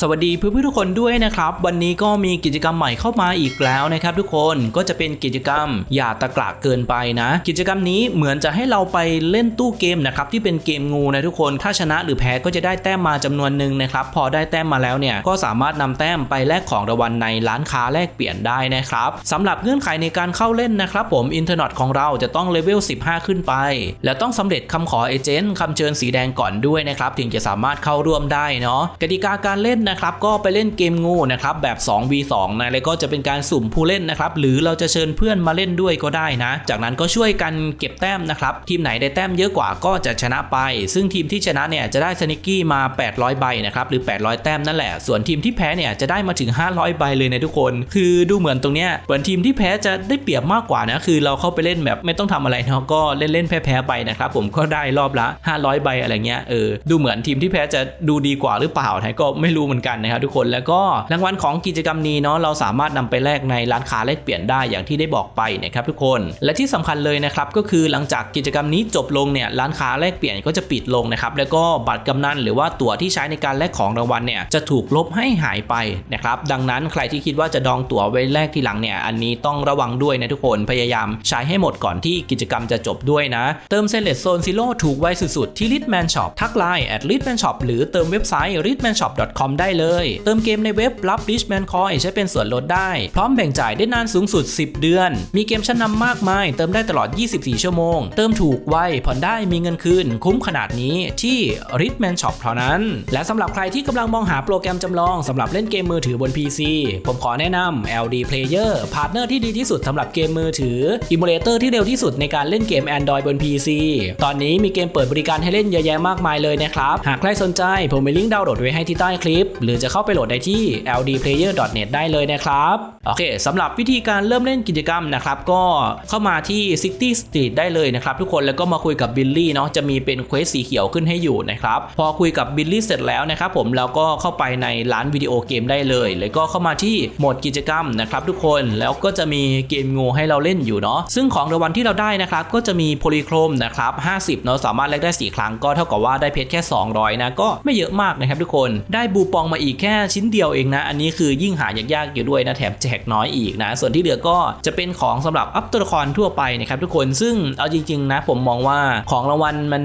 สวัสดีเพื่อนๆทุกคนด้วยนะครับ วันนี้ก็มีกิจกรรมใหม่เข้ามาอีกแล้วนะครับ ทุกคนก็จะเป็นกิจกรรมอย่าตะกละเกินไปนะ กิจกรรมนี้เหมือนจะให้เราไปเล่นตู้เกมนะครับที่เป็นเกมงูนะทุกคนถ้าชนะหรือแพ้ก็จะได้แต้มมาจำนวนหนึ่งนะครับพอได้แต้มมาแล้วเนี่ยก็สามารถนำแต้มไปแลกของรางวัลในร้านค้าแลกเปลี่ยนได้นะครับสำหรับเงื่อนไขในการเข้าเล่นนะครับผมอินเทอร์เน็ตของเราจะต้องเลเวล15 ขึ้นไป และต้องสำเร็จคำขอเอเจนต์คำเชิญสีแดงก่อนด้วยนะครับถึงจะสามารถเข้าร่วมได้เนาะกติกาการเล่นนะครับก็ไปเล่นเกมงูนะครับแบบ 2v2 นะแล้วก็จะเป็นการสุ่มผู้เล่นนะครับหรือเราจะเชิญเพื่อนมาเล่นด้วยก็ได้นะ จากนั้นก็ช่วยกันเก็บแต้มนะครับทีมไหนได้แต้มเยอะกว่าก็จะชนะไป ซึ่งทีมที่ชนะเนี่ยจะได้สนิกกี้มา 800 ใบนะครับหรือ 800 แต้มนั่นแหละ ส่วนทีมที่แพ้เนี่ยจะได้มาถึง 500 ใบเลยนะทุกคน คือดูเหมือนตรงเนี้ยเหมือนทีมที่แพ้จะได้เปรียบมากกว่านะคือเราเข้าไปเล่นแบบไม่ต้องทำอะไรเนาะก็เล่นเล่นๆแพ้ๆไปนะครับผมก็ได้รอบละ 500 ใบอะไรเงี้ยเออดูเหมือนทีมที่แพ้จะดูดีกว่าหรือเปล่านะก็ไม่รู้เหมือนกันนะครับทุกคนแล้วก็รางวัลของกิจกรรมนี้เนาะเราสามารถนำไปแลกในร้านค้าแลกเปลี่ยนได้อย่างที่ได้บอกไปนะครับทุกคนและที่สำคัญเลยนะครับก็คือหลังจากกิจกรรมนี้จบลงเนี่ยร้านค้าแลกเปลี่ยนก็จะปิดลงนะครับแล้วก็บัตรกำนันหรือว่าตั๋วที่ใช้ในการแลกของรางวัลเนี่ยจะถูกลบให้หายไปนะครับดังนั้นใครที่คิดว่าจะดองตั๋วไว้แลกทีหลังเนี่ยอันนี้ต้องระวังด้วยนะทุกคนพยายามใช้ให้หมดก่อนที่กิจกรรมจะจบด้วยนะ เติมเซเลตโซนซิโร่ถูกไวสุดๆที่ Litman Shop ทักไลน์ at Litman Shop หรือเติมเว็บไซต์ litmanshop.com ได้เลย เติมเกมในเว็บรับ Richman Coin ใช้เป็นส่วนลดได้ พร้อมแบ่งจ่ายได้นานสูงสุด 10 เดือน มีเกมชั้นนำมากมาย เติมได้ตลอด 24 ชั่วโมง เติมถูกไวผ่อนได้มีเงินคืน คุ้มขนาดนี้ที่ Richman Shop เท่านั้น และสำหรับใครที่กำลังมองหาโปรแกรมจำลองสำหรับเล่นเกมมือถือบน PC ผมขอแนะนำ LD Player พาร์ทเนอร์ที่ดีที่สุดสำหรับเกมมือถืออิมูเลเตอร์ที่เร็วที่สุดในการเล่นเกม Android บน PC ตอนนี้มีเกมเปิดบริการให้เล่นเยอะแยะมากมายเลยนะครับ หากใครสนใจผมมีลิงก์ดาวน์โหลดไว้ให้ที่ใต้คลิปหรือจะเข้าไปโหลดได้ที่ ldplayer.net ได้เลยนะครับโอเคสำหรับวิธีการเริ่มเล่นกิจกรรมนะครับก็เข้ามาที่ City Street ได้เลยนะครับทุกคนแล้วก็มาคุยกับบิลลี่เนาะจะมีเป็นเควสสีเขียวขึ้นให้อยู่นะครับพอคุยกับบิลลี่เสร็จแล้วนะครับผมแล้วก็เข้าไปในร้านวิดีโอเกมได้เลย แล้วก็เข้ามาที่โหมดกิจกรรมนะครับทุกคนแล้วก็จะมีเกมงูให้เราเล่นอยู่เนาะซึ่งของรางวัลที่เราได้นะครับก็จะมีโพลีโครมนะครับ50เนาะสามารถแลกได้ 4 ครั้งก็เท่ากับว่าได้เพชรแค่ 200นะก็ไม่เยอะมากนะครับทุกคนได้บูปองมาอีกแค่ชิ้นเดียวเองนะ อันนี้คือยิ่งหายากๆอยู่ด้วยนะแถมแจกน้อยอีกนะ ส่วนที่เหลือก็จะเป็นของสำหรับอัพตัวละครทั่วไปนะครับทุกคนซึ่งเอาจริงๆนะผมมองว่าของรางวัลมัน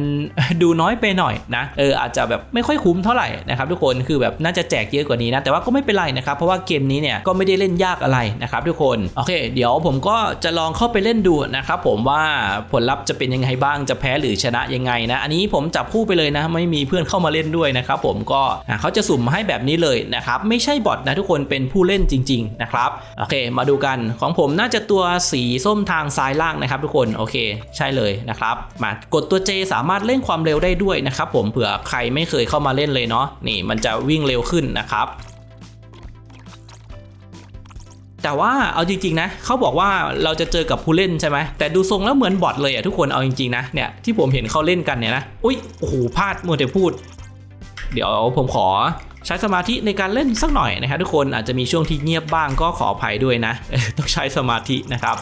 ดูน้อยไปหน่อยนะเอออาจจะแบบไม่ค่อยคุ้มเท่าไหร่นะครับทุกคนคือแบบน่าจะแจกเยอะกว่านี้นะ แต่ว่าก็ไม่เป็นไรนะครับ เพราะว่าเกมนี้เนี่ยก็ไม่ได้เล่นยากอะไรนะครับทุกคนโอเค เดี๋ยวผมก็จะลองเข้าไปเล่นดูนะครับผมว่าผลลัพธ์จะเป็นยังไงบ้างจะแพ้หรือชนะยังไงนะ อันนี้ผมจับคู่ไปเลยนะ ไม่มีเพื่อนเข้ามาเล่นด้วยนะครับผมก็เขาจะสุ่มให้แบบนี้เลยนะครับ ไม่ใช่บอทนะทุกคนเป็นผู้เล่นจริง ๆ นะครับ โอเค มาดูกันของผมน่าจะตัวสีส้มทางซ้ายล่างนะครับ ทุกคนโอเค ใช่เลยนะครับ มากดตัว J สามารถเล่นความเร็วได้ด้วยนะครับ ผมเผื่อใครไม่เคยเข้ามาเล่นเลยเนาะนี่มันจะวิ่งเร็วขึ้นนะครับแต่ว่าเอาจริงๆนะเขาบอกว่าเราจะเจอกับผู้เล่นใช่ไหมแต่ดูทรงแล้วเหมือนบอทเลยอะทุกคนเอาจริงๆนะเนี่ยที่ผมเห็นเขาเล่นกันเนี่ยนะอุ้ยโอ้โหพลาดมัวแต่พูด เดี๋ยวผมขอใช้สมาธิในการเล่นสักหน่อยนะครับทุกคนอาจจะมีช่วงที่เงียบบ้างก็ขออภัยด้วยนะ ต้องใช้สมาธินะครับ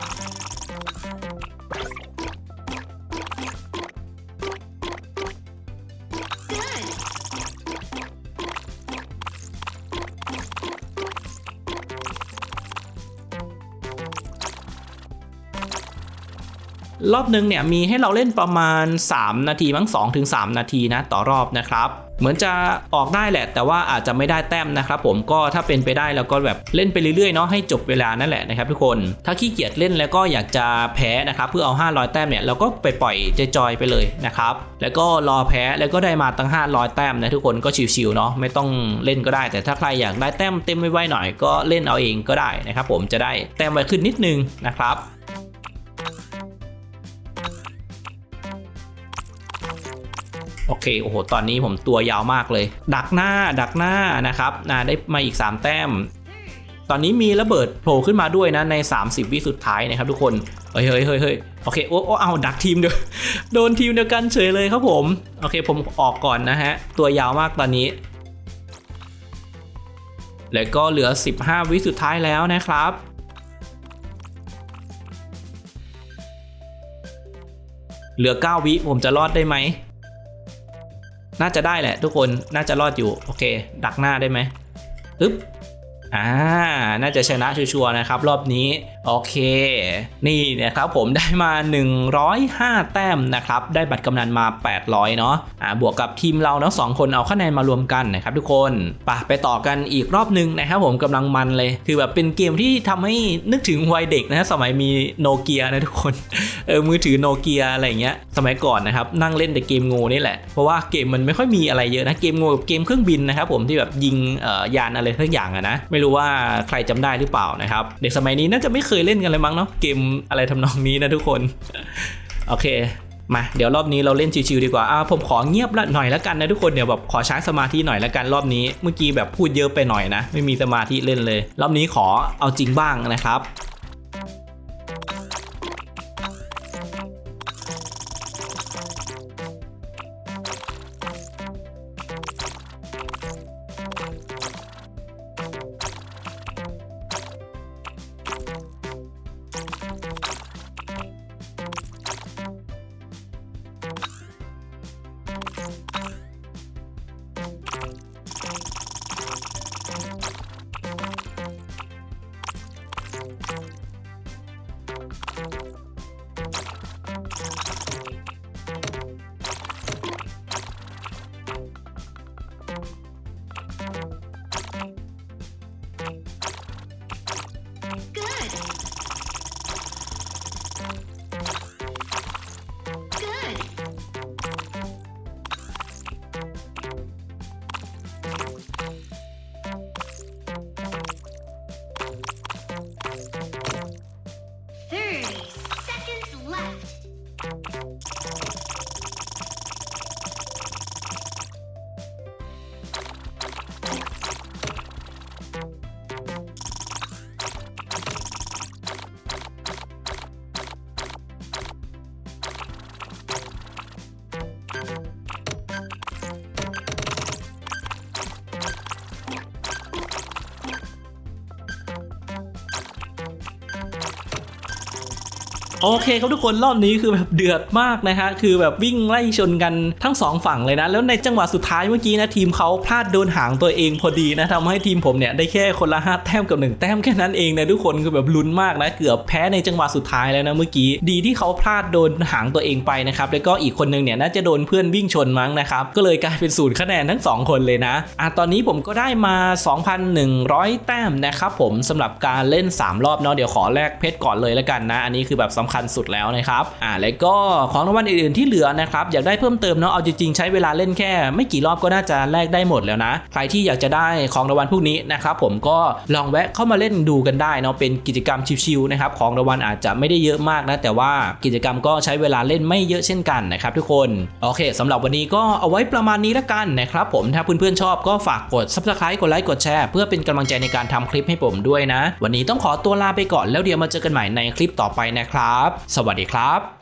รอบหนึ่งเนี่ยมีให้เราเล่นประมาณ 3 นาทีมั้ง2ถึง3นาทีนะต่อรอบนะครับ เหมือนจะออกได้แหละ แต่ว่าอาจจะไม่ได้แต้มนะครับผมก็ถ้าเป็นไปได้เราก็แบบเล่นไปเรื่อยๆเนาะให้จบเวลานั่นแหละนะครับทุกคนถ้าขี้เกียจเล่นแล้วก็อยากจะแพ้นะครับเพื่อเอา 500 แต้มเนี่ยเราก็ไปปล่อยจอยๆไปเลยนะครับแล้วก็รอแพ้แล้วก็ได้มาตั้ง 500 แต้มนะทุกคนก็ชิวๆเนาะไม่ต้องเล่นก็ได้ แต่ถ้าใครอยากได้แต้มเต็มไวๆหน่อยก็เล่นเอาเองก็ได้นะครับผมจะได้แต้มไวขึ้นนิดนึงนะครับ โอเค โอ้โห ตอนนี้ผมตัวยาวมากเลย ดักหน้า ดักหน้านะครับนะได้มาอีก 3 แต้ม ตอนนี้มีระเบิดโผล่ขึ้นมาด้วยนะใน 30 วิสุดท้ายนะครับทุกคนเฮ้ยเฮ้ยเฮ้ยเฮ้ยโอเค โอ้โอ้เอาดักทีมเดียว โดนทีมเดียวกันเฉยเลยครับผม โอเค ผมออกก่อนนะฮะ ตัวยาวมากตอนนี้ แล้วก็เหลือ 15 วิสุดท้ายแล้วนะครับเหลือ 9 วิผมจะรอดได้ไหม น่าจะได้แหละ ทุกคนน่าจะรอดอยู่โอเค ดักหน้าได้ไหมอึ๊บอ่าน่าจะชนะชัวร์ๆนะครับ รอบนี้โอเค นี่นะครับผมได้มา 105 แต้มนะครับ ได้บัตรกำนันมา 800 เนาะอ่าบวกกับทีมเราเนาะสองคนเอาคะแนนมารวมกันนะครับทุกคนไปไปต่อกันอีกรอบหนึงนะครับผมกำลังมันเลย คือแบบเป็นเกมที่ทำให้นึกถึงวัยเด็กนะสมัยมีโนเกียนะทุกคนเออมือถือโนเกียอะไรเงี้ยสมัยก่อนนะครับนั่งเล่นแต่เกมงูนี่แหละ เพราะว่าเกมมันไม่ค่อยมีอะไรเยอะนะเกมงูกับเกมเครื่องบินนะครับผมที่แบบยิงเออยานอะไรทักอย่างอะนะไม่รู้ว่าใครจำได้หรือเปล่านะครับเด็กสมัยนี้น่าจะไม่เคยเล่นกันเลยมั้งเนาะเกมอะไรทำนองนี้นะทุกคน โอเคมาเดี๋ยวรอบนี้เราเล่นชิวๆดีกว่าอ่าผมขอเงียบละหน่อยแล้วกันนะทุกคนเดี๋ยวแบบขอใช้สมาธิหน่อยแล้วกันรอบนี้ เมื่อกี้แบบพูดเยอะไปหน่อยนะ ไม่มีสมาธิเล่นเลย รอบนี้ขอเอาจริงบ้างนะครับ โอเคครับทุกคนรอบนี้คือแบบเดือดมากนะฮะคือแบบวิ่งไล่ชนกันทั้งสองฝั่งเลยนะ แล้วในจังหวะสุดท้ายเมื่อกี้นะทีมเขาพลาดโดนหางตัวเองพอดีนะทำให้ทีมผมเนี่ยได้แค่คนละห้าแต้มกับหนึ่งแต้มแค่นั้นเองนะทุกคนคือแบบลุ้นมากนะเกือบแพ้ในจังหวะสุดท้ายแล้วนะเมื่อกี้ดีที่เขาพลาดโดนหางตัวเองไปนะครับแล้วก็อีกคนนึงเนี่ยน่าจะโดนเพื่อนวิ่งชนมั้งนะครับก็เลยกลายเป็นศูนย์คะแนนทั้งสองคนเลยนะอะตอนนี้ผมก็ได้มา 2,100 แต้มนะครับผมสำหรับการเล่น 3 รอบเนาะเดี๋ยวขอแลกเพชรก่อนเลยแล้วกันนะ อันนี้คือแบบสำคัญสุดแล้วนะครับอ่าแล้วก็ของรางวัลอื่นๆที่เหลือนะครับอยากได้เพิ่มเติมเนาะเอาจริงๆใช้เวลาเล่นแค่ ไม่กี่รอบก็น่าจะแลกได้หมดแล้วนะใครที่อยากจะได้ของรางวัลพวกนี้นะครับผมก็ลองแวะเข้ามาเล่นดูกันได้เนาะเป็นกิจกรรมชิวๆนะครับของรางวัลอาจจะไม่ได้เยอะมากนะแต่ว่ากิจกรรมก็ใช้เวลาเล่นไม่เยอะเช่นกันนะครับทุกคนโอเคสำหรับวันนี้ก็เอาไว้ประมาณนี้ละกันนะครับผมถ้าเพื่อนๆชอบก็ฝากกด subscribe กดไลค์กดแชร์เพื่อเป็นกำลังใจในการทำคลิปให้ผมด้วยนะ วันนี้ต้องขอตัวลาไปก่อนแล้วเดี๋ยวมาเจอกันใหม่ในคลิปต่อไปนะครับสวัสดีครับ